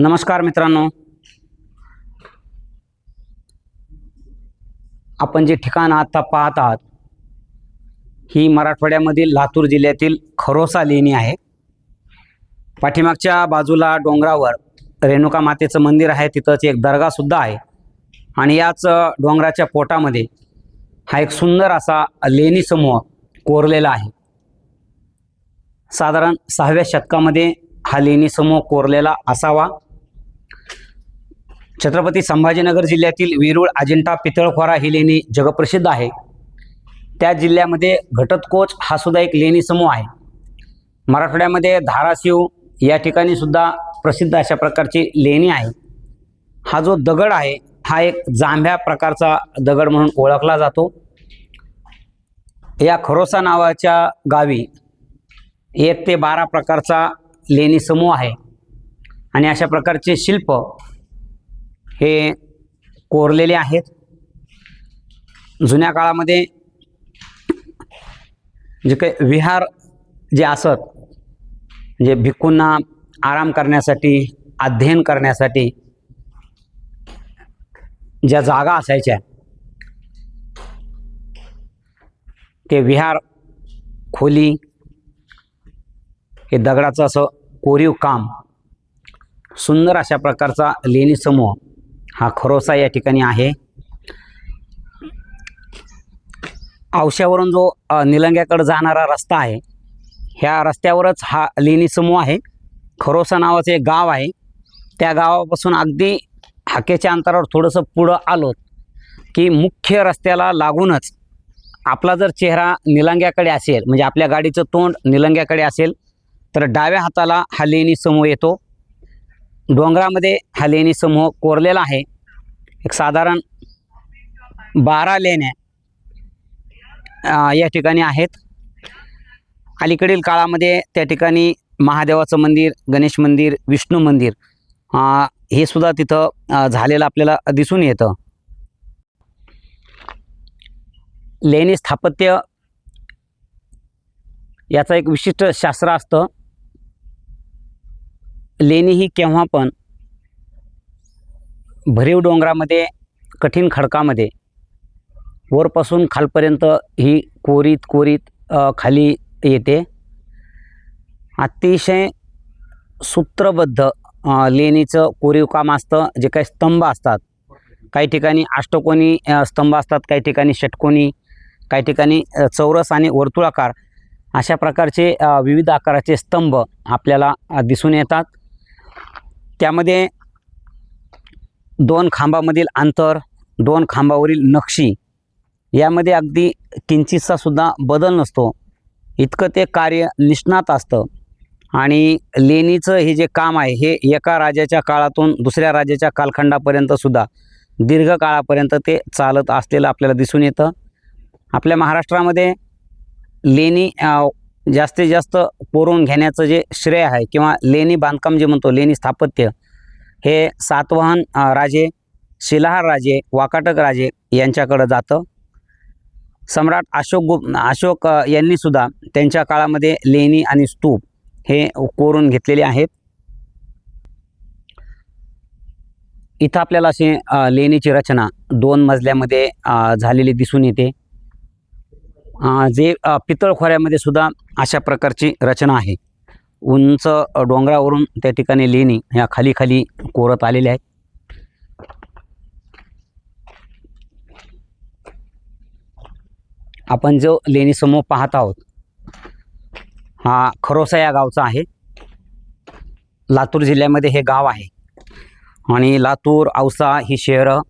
नमस्कार मित्रांनो. आपण जे ठिकाण आता पाहत आहात ही मराठवाड्यामधील लातूर जिल्ह्यातील खरोसा लेणी आहे. पाठीमागच्या बाजूला डोंगरावर रेणुका मातेचं मंदिर आहे तिथंच एक दर्गासुद्धा आहे. आणि याच डोंगराच्या पोटामध्ये हा एक सुंदर असा लेणी समूह कोरलेला आहे. साधारण सहाव्या शतकामध्ये हा लेणी समूह कोरलेला असावा. छत्रपती संभाजीनगर जिल्ह्यातील वेरूळ अजिंठा पितळखोरा ही लेणी जगप्रसिद्ध आहे. त्या जिल्ह्यामध्ये घटतकोच हा सुद्धा एक लेणी समूह आहे. मराठवाड्यामध्ये धाराशिव या ठिकाणी सुद्धा प्रसिद्ध अशा प्रकारची लेणी आहे. हा जो दगड आहे हा एक जांभ्या प्रकारचा दगड म्हणून ओळखला जातो. या खरोसा नावाच्या गावी एक ते बारा प्रकारचा लेणी समूह आहे. आणि अशा प्रकारचे शिल्प हे कोरलेले आहेत. जुन्या काळामध्ये जे काही विहार जे असत जे भिक्खूंना आराम करण्यासाठी अध्ययन करण्यासाठी ज्या जागा असायच्या ते विहार खोली हे दगडाचं असं कोरीव काम सुंदर अशा प्रकारचा लेणी समूह हा खरोसा या ठिकाणी आहे. औश्यावरून जो निलंग्याकडे जाणारा रस्ता आहे ह्या रस्त्यावरच हा लेणी समूह आहे. खरोसा नावाचं एक गाव आहे. त्या गावापासून अगदी हाकेच्या अंतरावर थोडंसं पुढं आलो की मुख्य रस्त्याला लागूनच आपला जर चेहरा निलंग्याकडे असेल म्हणजे आपल्या गाडीचं तोंड निलंग्याकडे असेल तर डाव्या हाताला हा लेणी समूह येतो. डोंगरामध्ये हा लेणी समूह कोरलेला आहे. एक साधारण बारा लेण्या या ठिकाणी आहेत. अलीकडील काळामध्ये त्या ठिकाणी महादेवाचं मंदिर गणेश मंदिर विष्णू मंदिर हे सुद्धा तिथं झालेलं आपल्याला दिसून येतं. लेणी स्थापत्य याचं एक विशिष्ट शास्त्र असतं. लेणी ही केव्हा पण भरीव डोंगरामध्ये कठीण खडकामध्ये वरपासून खालपर्यंत ही कोरीत कोरीत खाली येते. अतिशय सूत्रबद्ध लेणीचं कोरीव काम असतं. जे काही स्तंभ असतात काही ठिकाणी अष्टकोनी स्तंभ असतात काही ठिकाणी षटकोनी काही ठिकाणी चौरस आणि वर्तुळाकार अशा प्रकारचे विविध आकाराचे स्तंभ आपल्याला दिसून येतात. त्यामध्ये दोन खांबामधील अंतर दोन खांबावरील नक्षी यामध्ये अगदी किंचितचा सुद्धा बदल नसतो. इतकं ते कार्य निष्णात असतं. आणि लेणीचं हे जे काम आहे हे एका राजाच्या काळातून दुसऱ्या राजाच्या कालखंडापर्यंतसुद्धा दीर्घ काळापर्यंत ते चालत असलेलं आपल्याला दिसून येतं. आपल्या महाराष्ट्रामध्ये लेणी जास्तीत जास्त कोरून घेण्याचं जे श्रेय आहे किंवा लेणी बांधकाम जे म्हणतो लेणी स्थापत्य हे सातवाहन राजे शिलाहार राजे वाकाटक राजे यांच्याकडं जातं. सम्राट अशोक गुप अशोक यांनीसुद्धा त्यांच्या काळामध्ये लेणी आणि स्तूप हे कोरून घेतलेले आहेत. इथं आपल्याला असे लेणीची रचना दोन मजल्यामध्ये झालेली दिसून येते. जे पितळ पितळखोऱ्यामध्ये सुद्धा अशा प्रकारची रचना आहे. उंच डोंगरावरून त्या ठिकाणी लेणी ह्या खाली खाली कोरत आलेल्या आहेत. आपण जो लेणी समूह पाहत आहोत हा खरोसा या गावचा आहे. लातूर जिल्ह्यामध्ये हे गाव आहे. आणि लातूर औसा ही शहरं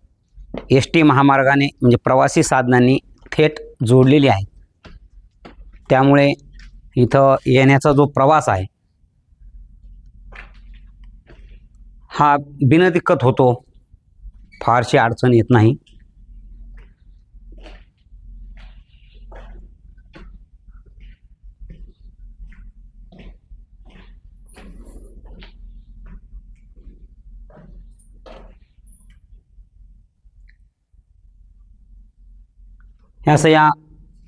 एस टी महामार्गाने म्हणजे प्रवासी साधनांनी थेट जोडलेली आहेत. त्यामुळे इथं येण्याचा जो प्रवास आहे हा बिनदिक्कत होतो. फारशी अडचण येत नाही. असं या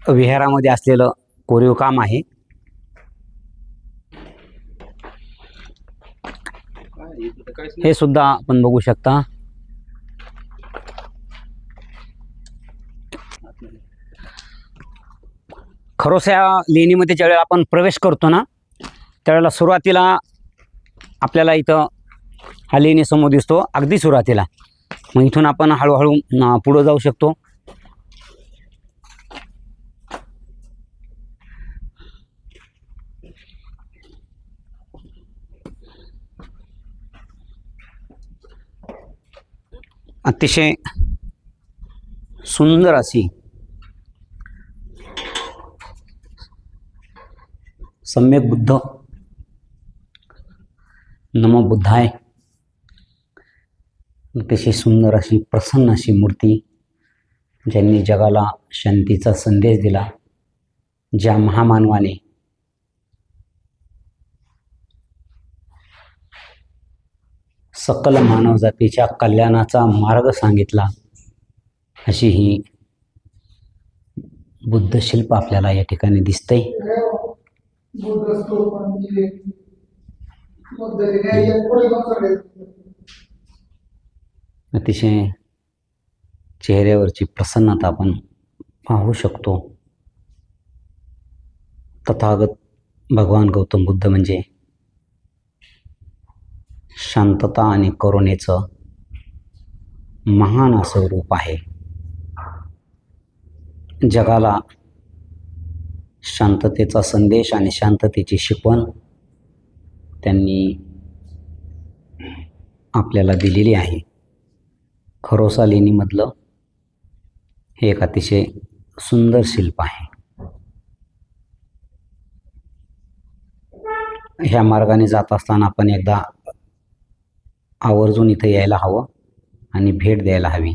विहारामध्ये असलेलं कोरीव काम आहे. हे सुद्धा आपण बघू शकता. खरोस या लेणीमध्ये ज्यावेळेला आपण प्रवेश करतो ना त्यावेळेला सुरुवातीला आपल्याला इथं हा लेणी समोर दिसतो. अगदी सुरुवातीला. मग इथून आपण हळूहळू पुढं जाऊ शकतो. अतिशय सुंदर अशी सम्यक बुद्ध नमो बुद्धाय. अतिशय सुंदर अशी प्रसन्न अशी मूर्ती ज्यांनी जगाला शांतीचा संदेश दिला ज्या महामानवाने सकल मानवजातीच्या कल्याणाचा मार्ग सांगितला अशी ही बुद्धशिल्प आपल्याला या ठिकाणी दिसतंय. अतिशय चेहऱ्यावरची प्रसन्नता आपण पाहू शकतो. तथागत भगवान गौतम बुद्ध म्हणजे शांतता आणि करुणेचं महान असं रूप आहे. जगाला शांततेचा संदेश आणि शांततेची शिकवण त्यांनी आपल्याला दिलेली आहे. खरोसा लेणीमधलं हे एक अतिशय सुंदर शिल्प आहे. ह्या मार्गाने जात असताना आपण एकदा आवर्जून इथं यायला हवं आणि भेट द्यायला हवी.